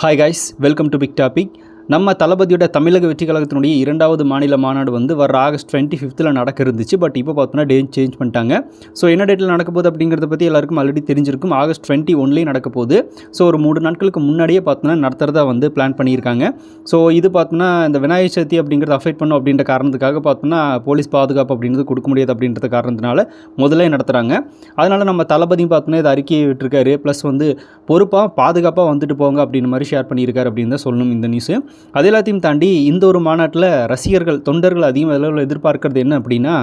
Hi guys, welcome to Big Topic. நம்ம தளபதியோட தமிழக வெற்றி கழகத்தினுடைய இரண்டாவது மாநில மாநாடு வந்து வர ஆகஸ்ட் டுவெண்ட்டி ஃபிஃப்த்தில் நடக்க இருந்துச்சு பட் இப்போ பார்த்தோன்னா டேட் சேஞ்ச் பண்ணிட்டாங்க. ஸோ என்ன டேட்டில் நடக்க போகுது அப்படிங்கிறத பற்றி எல்லாருக்கும் ஆல்ரெடி தெரிஞ்சிருக்கும். ஆகஸ்ட் டுவெண்ட்டி ஒன்லேயும் நடக்க போகுது. ஸோ ஒரு மூணு நாட்களுக்கு முன்னாடியே பார்த்தோன்னா நடத்துறதா வந்து பிளான் பண்ணியிருக்காங்க. ஸோ இது பார்த்தோன்னா இந்த விநாயகர் சதுர்த்தி அப்படிங்கிறத அஃபெக்ட் பண்ணும் அப்படின்ற காரணத்துக்காக பார்த்தோன்னா போலீஸ் பாதுகாப்பு அப்படின்றது கொடுக்க முடியாது அப்படின்றது காரணத்தினால முதல்ல நடத்துகிறாங்க அதனால் நம்ம தளபதியும் பார்த்தோன்னா இதை அறிக்கையை விட்டுருக்காரு. ப்ளஸ் வந்து பொறுப்பாக பாதுகாப்பாக வந்துட்டு போங்க அப்படின்னு மாதிரி ஷேர் பண்ணியிருக்காரு அப்படின்னு தான் சொல்லணும் இந்த நியூஸு அது எல்லாத்தையும் தாண்டி இந்த ஒரு மாநாட்டில் ரசிகர்கள் தொண்டர்கள் அதிகம் அளவில் எதிர்பார்க்கறது என்ன அப்படின்னா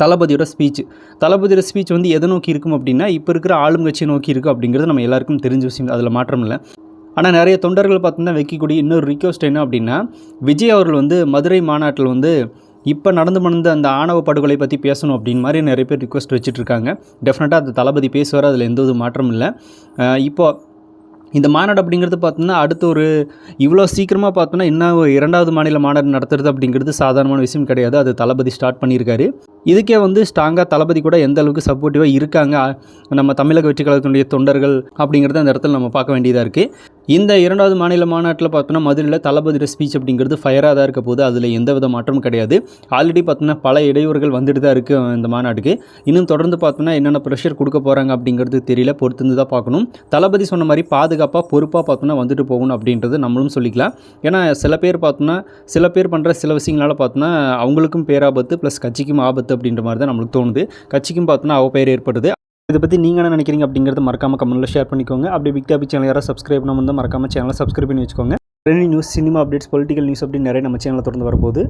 தளபதியோட ஸ்பீச் தளபதியோட ஸ்பீச் வந்து எதை நோக்கி இருக்கும் அப்படின்னா இப்போ இருக்கிற ஆளுங்கட்சியை நோக்கி இருக்கும் அப்படிங்கிறது நம்ம எல்லாருக்கும் தெரிஞ்ச விஷயம். அதில் மாற்றம் இல்லை. ஆனால் நிறைய தொண்டர்கள் பார்த்தீங்கன்னா வைக்கக்கூடிய இன்னொரு ரிக்வஸ்ட் என்ன அப்படின்னா விஜய் அவர்கள் வந்து மதுரை மாநாட்டில் வந்து இப்போ நடந்து மணந்த அந்த ஆணவ படுகொலை பற்றி பேசணும் அப்படின்னு மாதிரி நிறைய பேர் ரிக்வஸ்ட் வச்சுட்டு இருக்காங்க. டெஃபினட்டாக அது தளபதி பேசுவார்? அதில் எந்த ஒரு மாற்றமும் இல்லை. இப்போது இந்த மாநாடு அப்படிங்கிறது பார்த்தோன்னா அடுத்து ஒரு இவ்வளோ சீக்கிரமாக பார்த்தோன்னா இன்னும் ஒரு இரண்டாவது மாநில மாநாடு நடத்துறது அப்படிங்கிறது சாதாரணமான விஷயம் கிடையாது. அது தளபதி ஸ்டார்ட் பண்ணியிருக்காரு. இதுக்கே வந்து ஸ்ட்ராங்காக தளபதி கூட எந்த அளவுக்கு சப்போர்ட்டிவாக இருக்காங்க நம்ம தமிழக வெற்றி கழகத்தினுடைய தொண்டர்கள் அப்படிங்கிறத அந்த இடத்துல நம்ம பார்க்க வேண்டியதாக இருக்குது இந்த இரண்டாவது மாநில மாநாட்டில் பார்த்தோன்னா மதுரையில் தளபதியோட ஸ்பீச் அப்படிங்கிறது ஃபயராக தான் இருக்க போது அதில் எந்த வித மாற்றமும் கிடையாது. ஆல்ரெடி பார்த்தோன்னா பல இடையூறுகள் வந்துட்டு தான் இருக்குது இந்த மாநாட்டுக்கு. இன்னும் தொடர்ந்து பார்த்தோன்னா என்னென்ன ப்ரெஷர் கொடுக்க போகிறாங்க அப்படிங்கிறது தெரியல. பொறுத்திருந்து தான் பார்க்கணும். தளபதி சொன்ன மாதிரி பாதுகாப்பாக பொறுப்பாக பார்த்தோன்னா வந்துட்டு போகணும் அப்படின்றது நம்மளும் சொல்லிக்கலாம். ஏன்னா சில பேர் பார்த்தோன்னா சில பேர் பண்ணுற சில விஷயங்களால் பார்த்தோன்னா அவங்களுக்கும் பேராபத்து ப்ளஸ் கட்சிக்கும் ஆபத்து அப்படின்ற மாதிரி தான் நம்மளுக்கு தோணுது. கட்சிக்கும் பார்த்தோன்னா அவ பேர் ஏற்படுது. இதை பற்றி நீங்கள் என்ன நினைக்கிறீங்க அப்படிங்கிறத மறக்காம கமெண்ட்டில் ஷேர் பண்ணிக்கோங்க. அப்படியே பிக் டாபிக் சேனல் யாராவது சப்ஸ்கிரைப் பண்ணாமல் வந்து மறக்காமல் சேனலை சப்ஸ்கிரைப் பண்ணி வச்சுக்கோங்க. ரெண்டு news cinema updates political news அப்படின்னு நிறைய நம்ம சேனலில் தொடர்ந்து வரப்போகுது.